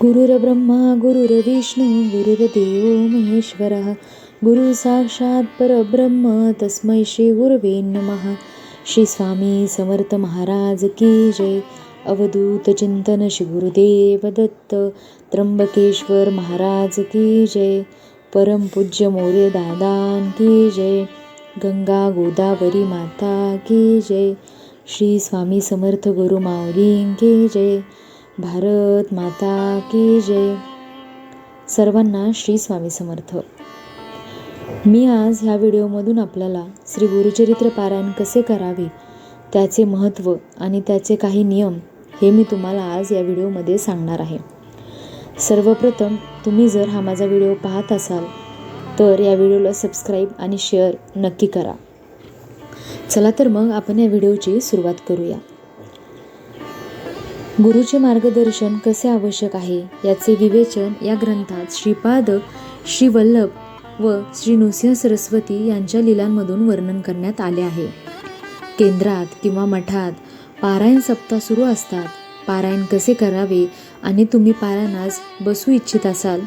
गुरुर्ब्रह्मा गुरुर्विष्णू गुरुर्देव महेश्वरः। गुरु साक्षात परब्रह्म तस्मै श्री गुरवे नमः। श्री स्वामी समर्थ महाराज की जय। अवधूत चिंतन श्री गुरुदेव दत्त। त्र्यंबकेश्वर महाराज की जय। परमपूज्य मोरे दादान की जय। गंगा गोदावरी माता की जय। श्री स्वामी समर्थ गुरु माऊलीं की जय। भारत माता की जय. सर्वांना श्री स्वामी समर्थ. मी आज ह्या व्हिडिओमधून आपल्याला श्री गुरुचरित्र पारायण कसे करावे त्याचे महत्त्व आणि त्याचे काही नियम हे मी तुम्हाला आज या व्हिडिओमध्ये सांगणार आहे. सर्वप्रथम तुम्ही जर हा माझा व्हिडिओ पाहत असाल तर या व्हिडिओला सबस्क्राईब आणि शेअर नक्की करा. चला तर मग आपण या व्हिडिओची सुरुवात करूया. गुरुचे मार्गदर्शन कसे आवश्यक आहे याचे विवेचन या ग्रंथात श्रीपाद श्री वल्लभ व श्री नृसिंह सरस्वती यांच्या लिलांमधून वर्णन करण्यात आले आहे. केंद्रात किंवा मठात पारायण सप्ताह सुरू असतात. पारायण कसे करावे आणि तुम्ही पारायणास बसू इच्छित असाल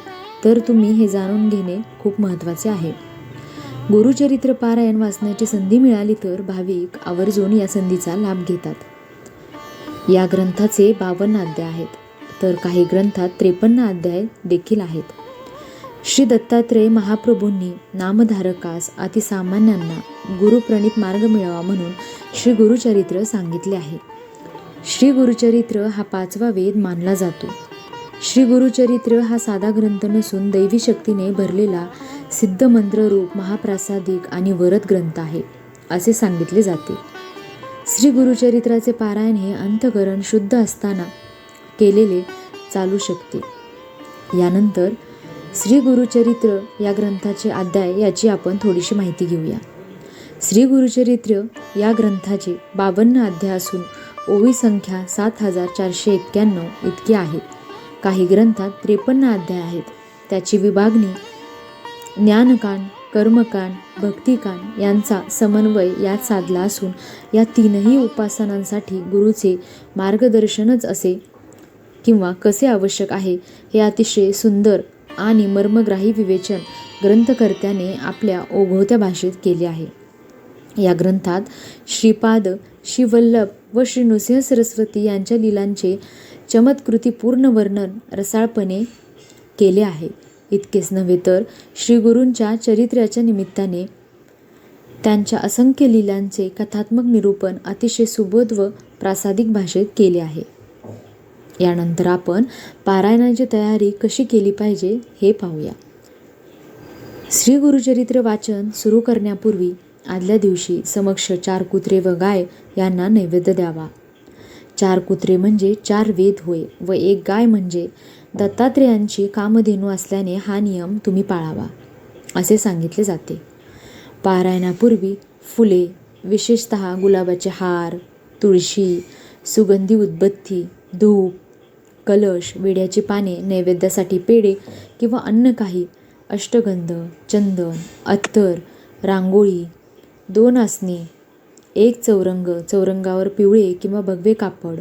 तर तुम्ही हे जाणून घेणे खूप महत्त्वाचे आहे. गुरुचरित्र पारायण वाचण्याची संधी मिळाली तर भाविक आवर्जून या संधीचा लाभ घेतात. या ग्रंथाचे बावन्न अध्याय आहेत. तर काही ग्रंथात त्रेपन्न अध्याय देखील आहेत. श्री दत्तात्रय महाप्रभूंनी नामधारकास अतिसामान्यांना गुरुप्रणित मार्ग मिळावा म्हणून श्री गुरुचरित्र सांगितले आहे. श्री गुरुचरित्र हा पाचवा वेद मानला जातो. श्री गुरुचरित्र हा साधा ग्रंथ नसून दैवी शक्तीने भरलेला सिद्ध मंत्ररूप महाप्रासादिक आणि वरद ग्रंथ आहे असे सांगितले जाते. श्री गुरुचरित्राचे पारायण हे अंतकरण शुद्ध असताना केलेले चालू शकते. यानंतर श्री गुरुचरित्र या ग्रंथाचे अध्याय याची आपण थोडीशी माहिती घेऊया. श्री गुरुचरित्र या ग्रंथाचे बावन्न अध्याय असून ओवी संख्या सात हजार चारशे एक्क्याण्णव इतकी आहे. काही ग्रंथात त्रेपन्न अध्याय आहेत. त्याची विभागणी ज्ञानकांड कर्मकांड भक्तिकांड यांचा समन्वय यात साधला असून या तीनही उपासनांसाठी गुरुचे मार्गदर्शनच असे किंवा कसे आवश्यक आहे हे अतिशय सुंदर आणि मर्मग्राही विवेचन ग्रंथकर्त्याने आपल्या ओघवत्या भाषेत केले आहे. या ग्रंथात श्रीपाद श्रीवल्लभ व श्री नृसिंह सरस्वती यांच्या लिलांचे चमत्कृतीपूर्ण वर्णन रसाळपणे केले आहे. इतकेच नव्हे तर श्रीगुरूंच्या चरित्र्याच्या निमित्ताने. त्यांच्या असंख्य लिलांचे कथात्मक निरूपण अतिशय सुबोध व प्रासादिक भाषेत केले आहे. यानंतर आपण पारायणाची तयारी कशी केली पाहिजे हे पाहूया. श्री गुरुचरित्र वाचन सुरू करण्यापूर्वी आदल्या दिवशी समक्ष चार कुत्रे व गाय यांना नैवेद्य द्यावा. चार कुत्रे म्हणजे चार वेद होय व एक गाय म्हणजे दत्तात्रेयांची कामधेनू असल्याने हा नियम तुम्ही पाळावा असे सांगितले जाते. पारायणापूर्वी फुले विशेषत गुलाबाचे हार तुळशी सुगंधी उदबत्ती धूप कलश विड्याची पाने नैवेद्यासाठी पेढे किंवा अन्न काही अष्टगंध चंदन अत्तर रांगोळी दोन आसने एक चौरंग चौरंगावर पिवळे किंवा भगवे कापड.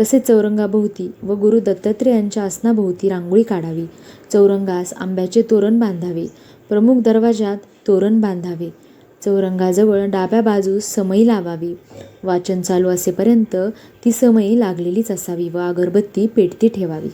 तसेच चौरंगाभोवती व गुरु दत्तात्रेयांच्या आसनाभोवती रांगोळी काढावी. चौरंगास आंब्याचे तोरण बांधावे. प्रमुख दरवाजात तोरण बांधावे. चौरंगाजवळ डाव्या बाजूस समई लावावी. वाचन चालू असेपर्यंत ती समई लागलेलीच असावी व अगरबत्ती पेटती ठेवावी.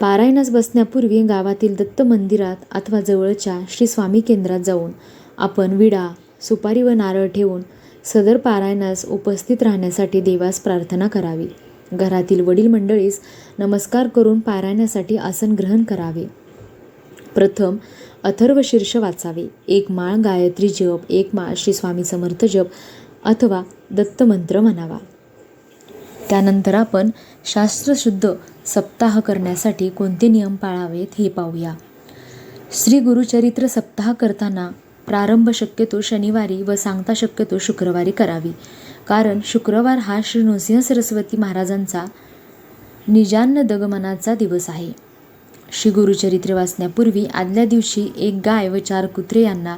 पारायणास बसण्यापूर्वी गावातील दत्त मंदिरात अथवा जवळच्या श्री स्वामी केंद्रात जाऊन आपण विडा सुपारी व नारळ ठेवून सदर पारायणास उपस्थित राहण्यासाठी देवास प्रार्थना करावी. घरातील वडील मंडळीस नमस्कार करून पारायणासाठी आसन ग्रहण करावे. प्रथम अथर्व शीर्ष वाचावे. एक माळ गायत्री जप एक माळ श्री स्वामी समर्थ जप अथवा दत्तमंत्र म्हणावा. त्यानंतर आपण शास्त्रशुद्ध सप्ताह करण्यासाठी कोणते नियम पाळावेत हे पाहूया. श्री गुरुचरित्र सप्ताह करताना प्रारंभ शक्यतो शनिवारी व सांगता शक्यतो शुक्रवारी करावी. कारण शुक्रवार हा श्री नृसिंह सरस्वती महाराजांचा निजान्न दगमनाचा दिवस आहे. श्री गुरुचरित्र वाचण्यापूर्वी आदल्या दिवशी एक गाय व चार कुत्रे यांना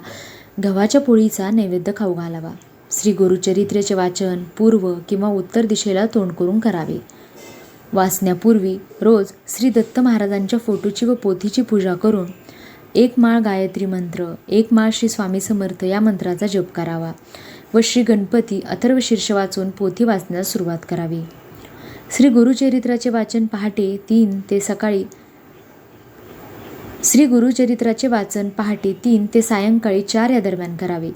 गव्हाच्या पोळीचा नैवेद्य खाऊ घालावा. श्री गुरुचरित्रेचे वाचन पूर्व किंवा उत्तर दिशेला तोंड करून करावे. वाचण्यापूर्वी रोज श्री दत्त महाराजांच्या फोटोची व पोथीची पूजा करून एक माळ गायत्री मंत्र एक माळ श्री स्वामी समर्थ या मंत्राचा जप करावा व श्री गणपती अथर्व शीर्ष वाचून पोथी वाचण्यास सुरुवात करावी. श्री गुरुचरित्राचे वाचन पहाटे तीन ते सकाळी श्री गुरुचरित्राचे वाचन पहाटे तीन ते सायंकाळी चार या दरम्यान करावे.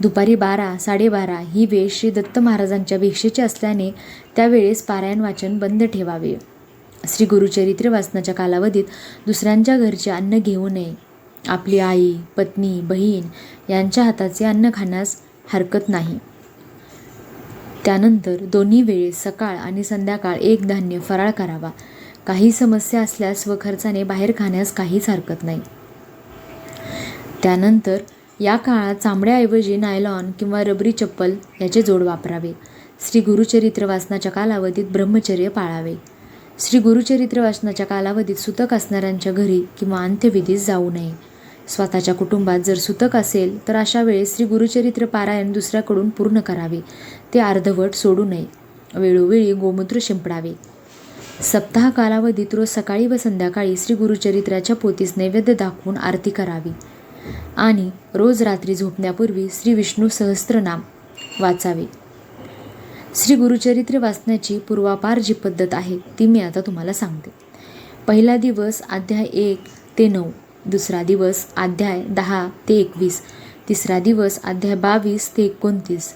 दुपारी बारा साडेबारा ही वेळ श्री दत्त महाराजांच्या भिक्षेची असल्याने त्यावेळेस पारायण वाचन बंद ठेवावे. श्री गुरुचरित्र वाचनाच्या कालावधीत दुसऱ्यांच्या घरचे अन्न घेऊ नये. आपली आई पत्नी बहीण यांच्या हाताचे अन्न खाण्यास हरकत नाही. त्यानंतर दोन्ही वेळेस सकाळ आणि संध्याकाळ एक धान्य फराळ करावा. काही समस्या असल्यास स्वखर्चाने बाहेर खाण्यास काहीच हरकत नाही. त्यानंतर या काळात चामड्याऐवजी नायलॉन किंवा रबरी चप्पल याचे जोड वापरावे. श्री गुरुचरित्र वाचनाच्या कालावधीत ब्रह्मचर्य पाळावे. श्री गुरुचरित्र वाचनाच्या कालावधीत सुतक असणाऱ्यांच्या घरी किंवा अंत्यविधीस जाऊ नये. स्वतःच्या कुटुंबात जर सुतक असेल तर अशा वेळेस श्री गुरुचरित्र पारायण दुसऱ्याकडून पूर्ण करावे. ते अर्धवट सोडू नये. वेळोवेळी गोमूत्र शिंपडावे. सप्ताह कालावधीत रोज सकाळी व संध्याकाळी श्री गुरुचरित्राच्या पोतीस नैवेद्य दाखवून आरती करावी. आणि रोज रात्री झोपण्यापूर्वी श्री विष्णू सहस्त्रनाम वाचावे. श्री गुरुचरित्र वाचण्याची पूर्वापार जी पद्धत आहे ती मी आता तुम्हाला सांगते. पहिला दिवस अध्याय एक ते नऊ. दुसरा दिवस अध्याय दहा ते एकवीस. तिसरा दिवस अध्याय बावीस ते एकोणतीस.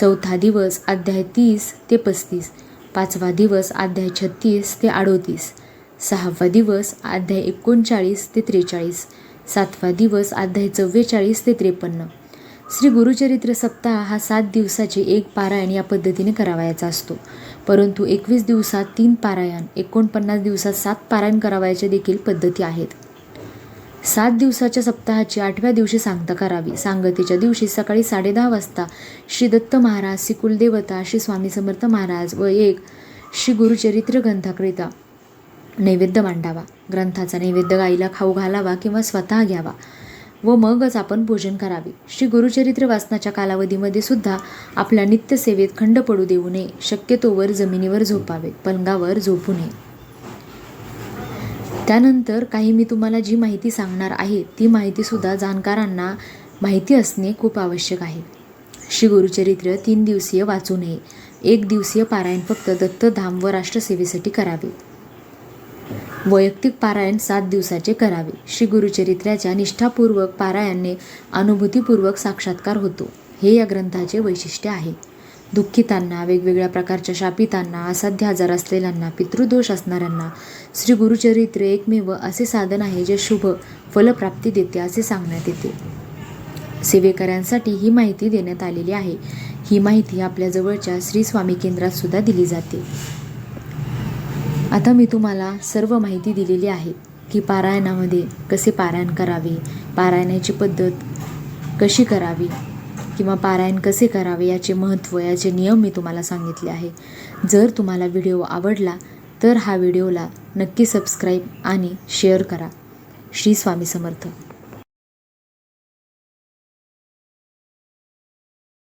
चौथा दिवस अध्याय तीस ते पस्तीस. पाचवा दिवस अध्याय छत्तीस ते अडोतीस. सहावा दिवस अध्याय एकोणचाळीस ते त्रेचाळीस. सातवा दिवस अध्याय चव्वेचाळीस ते त्रेपन्न. श्री गुरुचरित्र सप्ताह हा सात दिवसाचे एक पारायण या पद्धतीने करावयाचा असतो. परंतु एकवीस दिवसात तीन पारायण एकोणपन्नास दिवसात सात पारायण करावयाच्या देखील पद्धती आहेत. सात दिवसाच्या सप्ताहाची आठव्या दिवशी सांगता करावी. सांगतीच्या दिवशी सकाळी साडेदहा वाजता श्री दत्त महाराज श्री कुलदेवता श्री स्वामी समर्थ महाराज व एक श्री गुरुचरित्र ग्रंथाकरिता नैवेद्य मांडावा. ग्रंथाचा नैवेद्य गाईला खाऊ घालावा किंवा स्वतः घ्यावा व मगच आपण पूजन करावे. श्री गुरुचरित्र वाचनाच्या कालावधीमध्ये सुद्धा आपल्या नित्यसेवेत खंड पडू देऊ नये. शक्यतोवर जमिनीवर झोपावे पलंगावर झोपू नये. त्यानंतर काही मी तुम्हाला जी माहिती सांगणार आहे ती माहितीसुद्धा जाणकारांना माहिती असणे खूप आवश्यक आहे. श्री गुरुचरित्र तीन दिवसीय वाचू नये. एक दिवसीय पारायण फक्त दत्तधाम व राष्ट्रसेवेसाठी करावे. वैयक्तिक पारायण सात दिवसाचे करावे. श्री गुरुचरित्राच्या निष्ठापूर्वक पारायणने अनुभूतीपूर्वक साक्षात्कार होतो. हे या ग्रंथाचे वैशिष्ट्य आहे. दुःखितांना वेगवेगळ्या प्रकारच्या शापितांना असाध्य आजार असलेल्यांना पितृदोष असणाऱ्यांना श्री गुरुचरित्र एकमेव असे साधन आहे जे शुभ फलप्राप्ती देते असे सांगण्यात येते. सेवेकऱ्यांसाठी ही माहिती देण्यात आलेली आहे. ही माहिती आपल्या जवळच्या श्री स्वामी केंद्रात सुद्धा दिली जाते. आता मी तुम्हाला सर्व माहिती दिलेली आहे की पारायणामध्ये कसे पारायण करावे पारायणाची पद्धत कशी करावी किंवा पारायण कसे करावे याचे महत्त्व याचे नियम मी तुम्हाला सांगितले आहे. जर तुम्हाला व्हिडिओ आवडला तर हा व्हिडिओला नक्की सबस्क्राईब आणि शेअर करा. श्री स्वामी समर्थ.